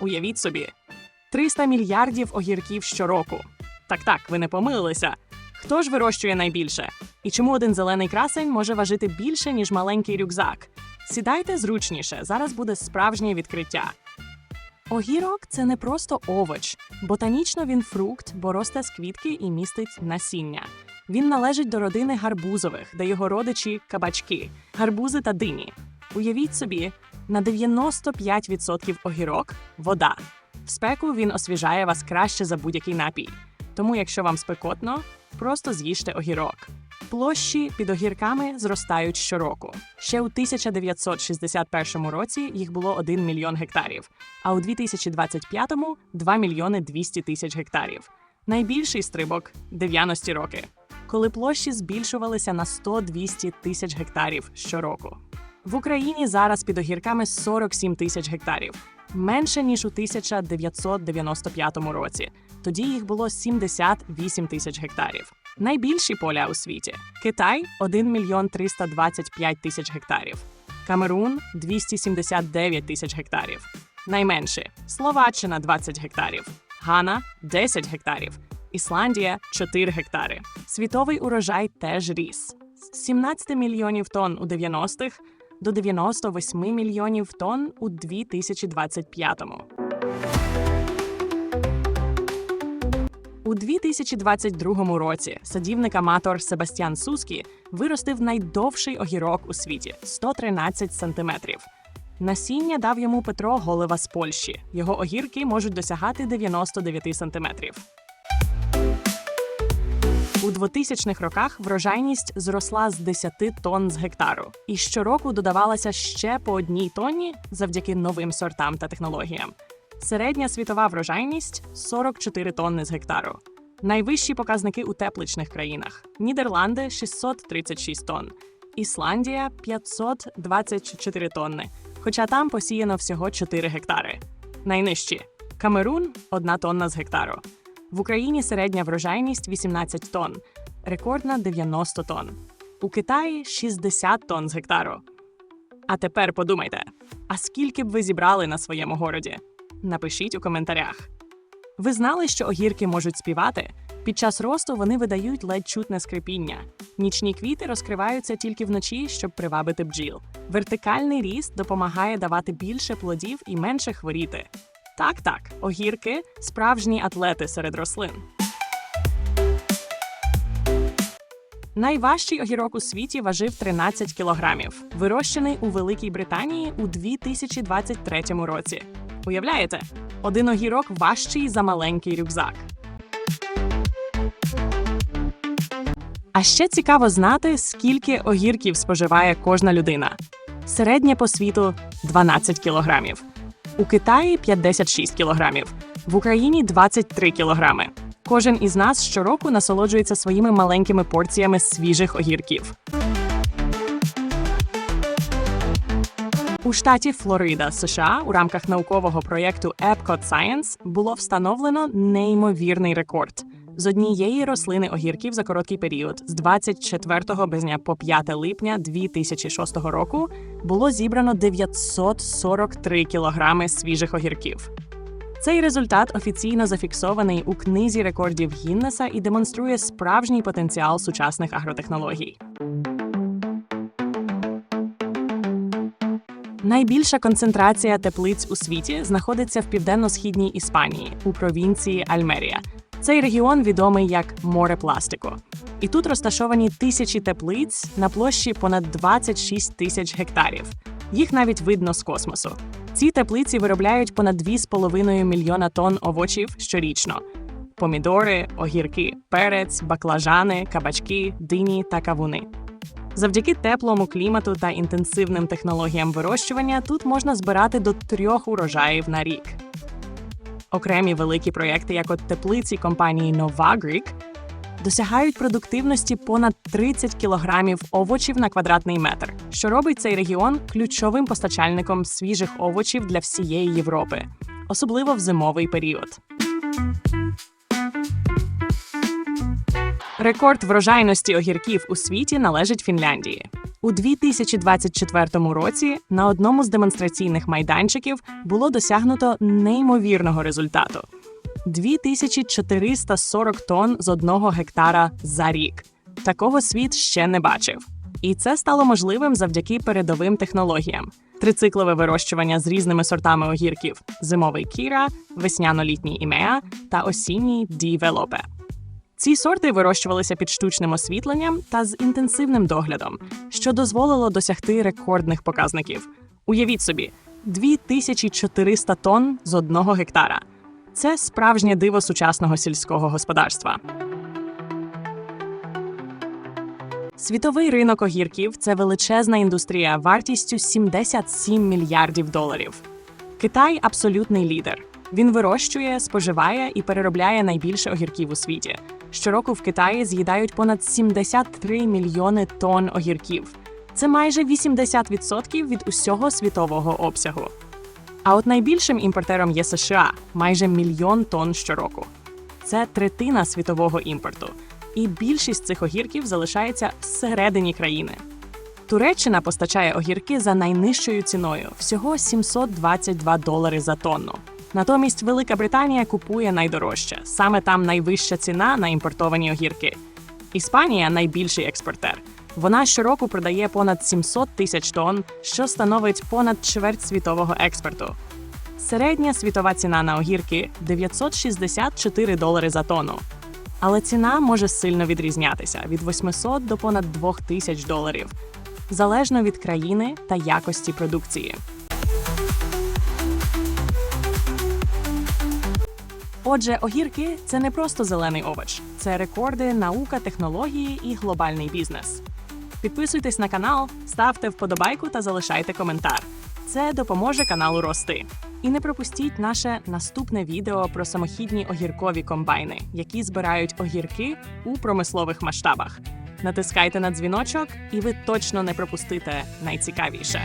Уявіть собі, 300 мільярдів огірків щороку. Так, так, ви не помилилися. Хто ж вирощує найбільше? І чому один зелений красень може важити більше, ніж маленький рюкзак? Сідайте зручніше, зараз буде справжнє відкриття. Огірок це не просто овоч. Ботанічно він фрукт, бо росте з квітки і містить насіння. Він належить до родини гарбузових, де його родичі кабачки, гарбузи та дині. Уявіть собі, на 95% огірок вода. В спеку він освіжає вас краще за будь-який напій. Тому, якщо вам спекотно, просто з'їжте огірок. Площі під огірками зростають щороку. Ще у 1961 році їх було 1 мільйон гектарів, а у 2025-му – 2 мільйони 200 тисяч гектарів. Найбільший стрибок 90-ті роки, коли площі збільшувалися на 100-200 тисяч гектарів щороку. В Україні зараз під огірками 47 тисяч гектарів, менше ніж у 1995 році. Тоді їх було 78 тисяч гектарів. Найбільші поля у світі: Китай 1 мільйон 325 тисяч гектарів, Камерун 279 тисяч гектарів. Найменші Словаччина 20 гектарів, Гана 10 гектарів, Ісландія 4 гектари. Світовий урожай теж ріс з 17 мільйонів тонн у 90-х до 98 мільйонів тонн у 2025-му. У 2022 році садівник-аматор Себастьян Сускі виростив найдовший огірок у світі 113 сантиметрів. Насіння дав йому Петро Голева з Польщі. Його огірки можуть досягати 99 сантиметрів. У 2000-х роках врожайність зросла з 10 тонн з гектару, і щороку додавалася ще по одній тонні завдяки новим сортам та технологіям. Середня світова врожайність 44 тонни з гектару. Найвищі показники у тепличних країнах: Нідерланди 636 тонн, Ісландія 524 тонни. Хоча там посіяно всього 4 гектари. Найнижчі Камерун 1 тонна з гектару. В Україні середня врожайність 18 тонн, рекордна 90 тонн. У Китаї 60 тонн з гектару. А тепер подумайте: а скільки б ви зібрали на своєму городі? Напишіть у коментарях. Ви знали, що огірки можуть співати? Під час росту вони видають ледь чутне скрипіння. Нічні квіти розкриваються тільки вночі, щоб привабити бджіл. Вертикальний ріст допомагає давати більше плодів і менше хворіти. Так, так, огірки справжні атлети серед рослин. Найважчий огірок у світі важив 13 кілограмів, вирощений у Великій Британії у 2023 році. Уявляєте, один огірок важчий за маленький рюкзак. А ще цікаво знати, скільки огірків споживає кожна людина. Середнє по світу 12 кілограмів. У Китаї 56 кілограмів, в Україні 23 кілограми. Кожен із нас щороку насолоджується своїми маленькими порціями свіжих огірків. У штаті Флорида, США, у рамках наукового проєкту Epcot Science було встановлено неймовірний рекорд. З однієї рослини огірків за короткий період, з 24 березня по 5 липня 2006 року, було зібрано 943 кілограми свіжих огірків. Цей результат офіційно зафіксований у книзі рекордів Гіннеса і демонструє справжній потенціал сучасних агротехнологій. Найбільша концентрація теплиць у світі знаходиться в південно-східній Іспанії у провінції Альмерія. Цей регіон відомий як море пластику. І тут розташовані тисячі теплиць на площі понад 26 тисяч гектарів. Їх навіть видно з космосу. Ці теплиці виробляють понад 2,5 мільйона тонн овочів щорічно: помідори, огірки, перець, баклажани, кабачки, дині та кавуни. Завдяки теплому клімату та інтенсивним технологіям вирощування тут можна збирати до трьох урожаїв на рік. Окремі великі проєкти, як от теплиці компанії Novagric, досягають продуктивності понад 30 кілограмів овочів на квадратний метр, що робить цей регіон ключовим постачальником свіжих овочів для всієї Європи, особливо в зимовий період. Рекорд врожайності огірків у світі належить Фінляндії. У 2024 році на одному з демонстраційних майданчиків було досягнуто неймовірного результату 2440 тонн з одного гектара за рік. Такого світ ще не бачив. І це стало можливим завдяки передовим технологіям: трициклове вирощування з різними сортами огірків: зимовий кіра, весняно-літній імеа та осінній дівелопе. Ці сорти вирощувалися під штучним освітленням та з інтенсивним доглядом, що дозволило досягти рекордних показників. Уявіть собі, 2400 тонн з одного гектара. Це справжнє диво сучасного сільського господарства. Світовий ринок огірків це величезна індустрія вартістю 77 мільярдів доларів. Китай абсолютний лідер. Він вирощує, споживає і переробляє найбільше огірків у світі. Щороку в Китаї з'їдають понад 73 мільйони тонн огірків. Це майже 80% від усього світового обсягу. А от найбільшим імпортером є США майже мільйон тонн щороку. Це третина світового імпорту, і більшість цих огірків залишається всередині країни. Туреччина постачає огірки за найнижчою ціною всього 722 долари за тонну. Натомість Велика Британія купує найдорожче. Саме там найвища ціна на імпортовані огірки. Іспанія найбільший експортер. Вона щороку продає понад 700 тисяч тонн, що становить понад чверть світового експорту. Середня світова ціна на огірки 964 долари за тонну. Але ціна може сильно відрізнятися від 800 до понад 2000 доларів, залежно від країни та якості продукції. Отже, огірки це не просто зелений овоч, це рекорди, наука, технології і глобальний бізнес. Підписуйтесь на канал, ставте вподобайку та залишайте коментар. Це допоможе каналу рости. І не пропустіть наше наступне відео про самохідні огіркові комбайни, які збирають огірки у промислових масштабах. Натискайте на дзвіночок, і ви точно не пропустите найцікавіше.